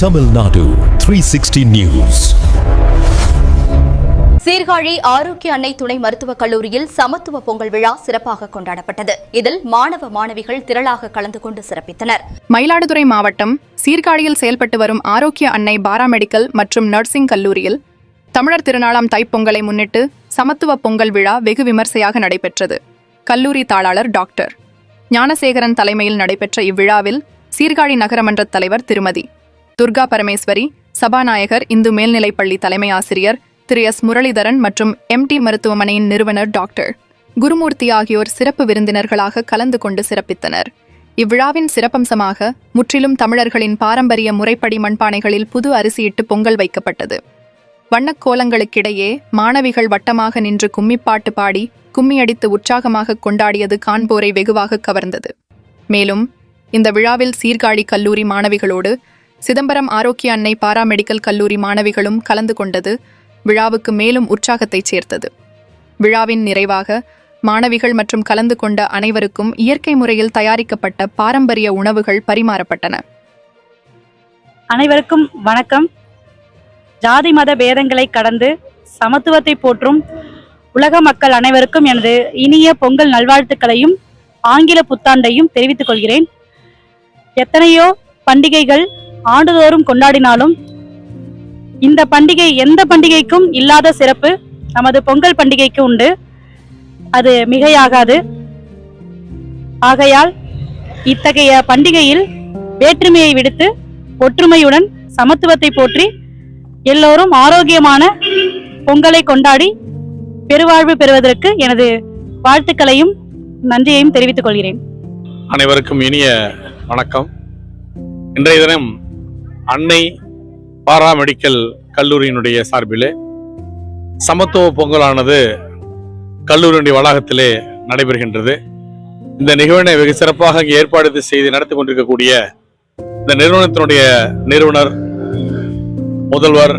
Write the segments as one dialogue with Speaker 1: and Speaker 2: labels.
Speaker 1: Tamil Nadu 360 News.
Speaker 2: Sirkazhi ஆரோக்கிய அன்னை துணை மருத்துவக் கல்லூரியில் சமத்துவ பொங்கல் விழா சிறப்பாக கொண்டாடப்பட்டது. இதில் மாணவ மாணவிகள் திரளாக கலந்து கொண்டு சிறப்பித்தனர்.
Speaker 3: மயிலாடுதுறை மாவட்டம் சீர்காழியில் செயல்பட்டு வரும் ஆரோக்கிய அன்னை பாராமெடிக்கல் மற்றும் நர்சிங் கல்லூரியில் தமிழர் திருநாளாம் தைப்பொங்கலை முன்னிட்டு சமத்துவ பொங்கல் விழா வெகு விமர்சையாக நடைபெற்றது. கல்லூரி தாளாளர் டாக்டர். ஞானசேகரன் தலைமையில் நடைபெற்ற இவ்விழாவில் சீர்காழி நகரமன்ற தலைவர் திருமதி. துர்கா பரமேஸ்வரி சபாநாயகர் இந்து மேல்நிலைப்பள்ளி தலைமை ஆசிரியர் திரு எஸ் முரளிதரன் மற்றும் எம்டி மருத்துவமனையின் நிறுவனர் டாக்டர். குருமூர்த்தி ஆகியோர் சிறப்பு விருந்தினர்களாக கலந்து கொண்டு சிறப்பித்தனர். இவ்விழாவின் சிறப்பம்சமாக முற்றிலும் தமிழர்களின் பாரம்பரிய முறைப்படி மண்பானைகளில் புது அரிசியிட்டு பொங்கல் வைக்கப்பட்டது. வண்ணக் கோலங்களுக்கிடையே மாணவிகள் வட்டமாக நின்று கும்மிப்பாட்டு பாடி கும்மியடித்து உற்சாகமாக கொண்டாடியது காண்போரை வெகுவாக கவர்ந்தது. மேலும் இந்த விழாவில் சீர்காழி கல்லூரி மாணவிகளோடு சிதம்பரம் ஆரோக்கிய அன்னை பாராமெடிக்கல் கல்லூரி மாணவிகளும் கலந்து கொண்டது விழாவுக்கு மேலும் உற்சாகத்தை சேர்த்தது. விழாவின் நிறைவாக மாணவிகள் மற்றும் கலந்து கொண்ட அனைவருக்கும் இயற்கை முறையில் தயாரிக்கப்பட்ட பாரம்பரிய உணவுகள் பரிமாறப்பட்டன.
Speaker 4: அனைவருக்கும் வணக்கம். ஜாதி மத பேதங்களை கடந்து சமத்துவத்தை போற்றும் உலக மக்கள் அனைவருக்கும் எனது இனிய பொங்கல் நல்வாழ்த்துக்களையும் ஆங்கில புத்தாண்டையும் தெரிவித்துக் கொள்கிறேன். எத்தனையோ பண்டிகைகள் ஆண்டுதோறும் கொண்டாடினாலும் இந்த பண்டிகை எந்த பண்டிகைக்கும் இல்லாத சிறப்பு நமது பொங்கல் பண்டிகைக்கு உண்டு. அது மிகையாகாது. ஆகையால் இத்தகைய பண்டிகையில் வேற்றுமையை விடுத்து ஒற்றுமையுடன் சமத்துவத்தை போற்றி எல்லோரும் ஆரோக்கியமான பொங்கலை கொண்டாடி பெருவாழ்வு பெறுவதற்கு எனது வாழ்த்துக்களையும் நன்றியையும் தெரிவித்துக் கொள்கிறேன்.
Speaker 5: அனைவருக்கும் இனிய வணக்கம். இன்றைய தினம் அன்னை பாரா மெடிக்கல் கல்லூரியினுடைய சார்பிலே சமத்துவ பொங்கலானது கல்லூரியினுடைய வளாகத்திலே நடைபெறுகின்றது. இந்த நிகழ்வினை வெகு சிறப்பாக இங்கே ஏற்பாடு செய்து நடத்தி கொண்டிருக்கக்கூடிய இந்த நிறுவனத்தினுடைய நிறுவனர் முதல்வர்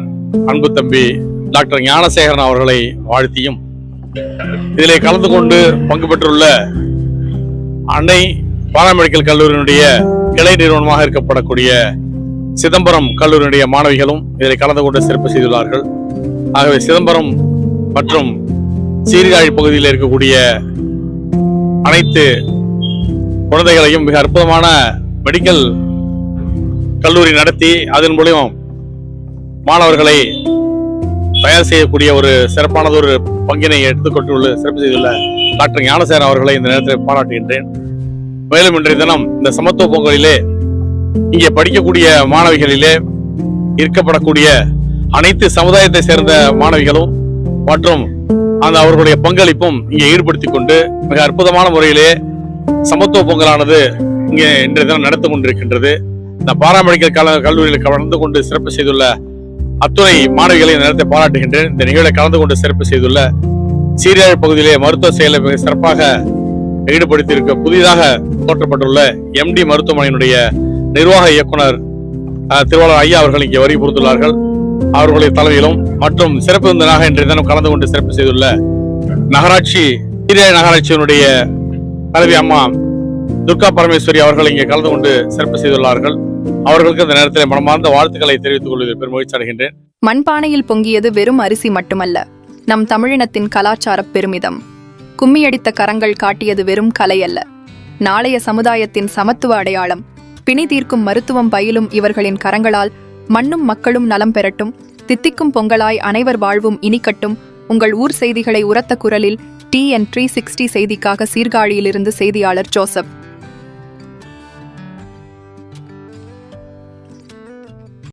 Speaker 5: அன்பு தம்பி டாக்டர் ஞானசேகரன் அவர்களை வாழ்த்தியும் இதிலே கலந்து கொண்டு பங்கு பெற்றுள்ள அன்னை பாராமெடிக்கல் கல்லூரியினுடைய கிளை நிறுவனமாக இருக்கப்படக்கூடிய சிதம்பரம் கல்லூரியினுடைய மாணவிகளும் இதில் கலந்து கொண்டு சிறப்பு செய்துள்ளார்கள். ஆகவே சிதம்பரம் மற்றும் சீர்காழி பகுதியில் இருக்கக்கூடிய அனைத்து குழந்தைகளையும் மிக அற்புதமான மெடிக்கல் கல்லூரி நடத்தி அதன் மூலியம் மாணவர்களை தயார் செய்யக்கூடிய ஒரு சிறப்பானதொரு பங்கினை எடுத்துக்கொண்டுள்ள சிறப்பு செய்துள்ள டாக்டர் ஞானசேரன் அவர்களை இந்த நேரத்தில் பாராட்டுகின்றேன். மேலும் இன்றைய தினம் இந்த சமத்துவ பொங்கலிலே இங்கே படிக்கக்கூடிய மாணவிகளிலே இருக்கப்படக்கூடிய அனைத்து சமுதாயத்தை சேர்ந்த மாணவிகளும் மற்றும் அந்த அவர்களுடைய பங்களிப்பும் இங்கே ஈடுபடுத்தி கொண்டு மிக அற்புதமான முறையிலே சமத்துவ பொங்கலானது இங்கே இன்றைய தினம் நடந்து கொண்டிருக்கின்றது. இந்த பாராமெடிக்கல் கல கல்லூரியில் கலந்து கொண்டு சிறப்பு செய்துள்ள அத்துணை மாணவிகளை நேரத்தை பாராட்டுகின்றேன். இந்த நிகழ்வில் கலந்து கொண்டு சிறப்பு செய்துள்ள சீரியாழ் பகுதியிலே மருத்துவ செயலை மிக சிறப்பாக ஈடுபடுத்தியிருக்க புதிதாக தோற்றப்பட்டுள்ள எம்டி மருத்துவமனையினுடைய நிர்வாக இயக்குனர் திருவாளர் ஐயா அவர்கள் இங்கே வரி புரிந்துள்ளார்கள். அவர்களுடைய தலைமையிலும் மற்றும் சிறப்பு விருந்தினராக இன்றைய தினம் கலந்து கொண்டு சிறப்பு செய்துள்ள நகராட்சி சீர்காழி நகராட்சியினுடைய தலைவி அம்மா துர்கா பரமேஸ்வரி அவர்கள் இங்கே கலந்து கொண்டு சிறப்பு செய்துள்ளார்கள். அவர்களுக்கு இந்த நேரத்தில் மனமார்ந்த வாழ்த்துக்களை தெரிவித்துக் கொள்வதில் பெருமகிழ்ச்சி அடைகின்றேன்.
Speaker 3: மண்பானையில் பொங்கியது வெறும் அரிசி மட்டுமல்ல நம் தமிழினத்தின் கலாச்சார பெருமிதம். கும்மியடித்த கரங்கள் காட்டியது வெறும் கலை அல்ல. நாளைய சமுதாயத்தின் சமத்துவ அடையாளம் பிணி தீர்க்கும் மருத்துவம் பயிலும் இவர்களின் கரங்களால் மண்ணும் மக்களும் நலம் பெறட்டும். தித்திக்கும் பொங்கலாய் அனைவர் வாழ்வும் இனிக்கட்டும். உங்கள் ஊர் செய்திகளை உரத்த குரலில் டி என் த்ரீ சிக்ஸ்டி செய்திக்காக சீர்காழியிலிருந்து செய்தியாளர் ஜோசப்.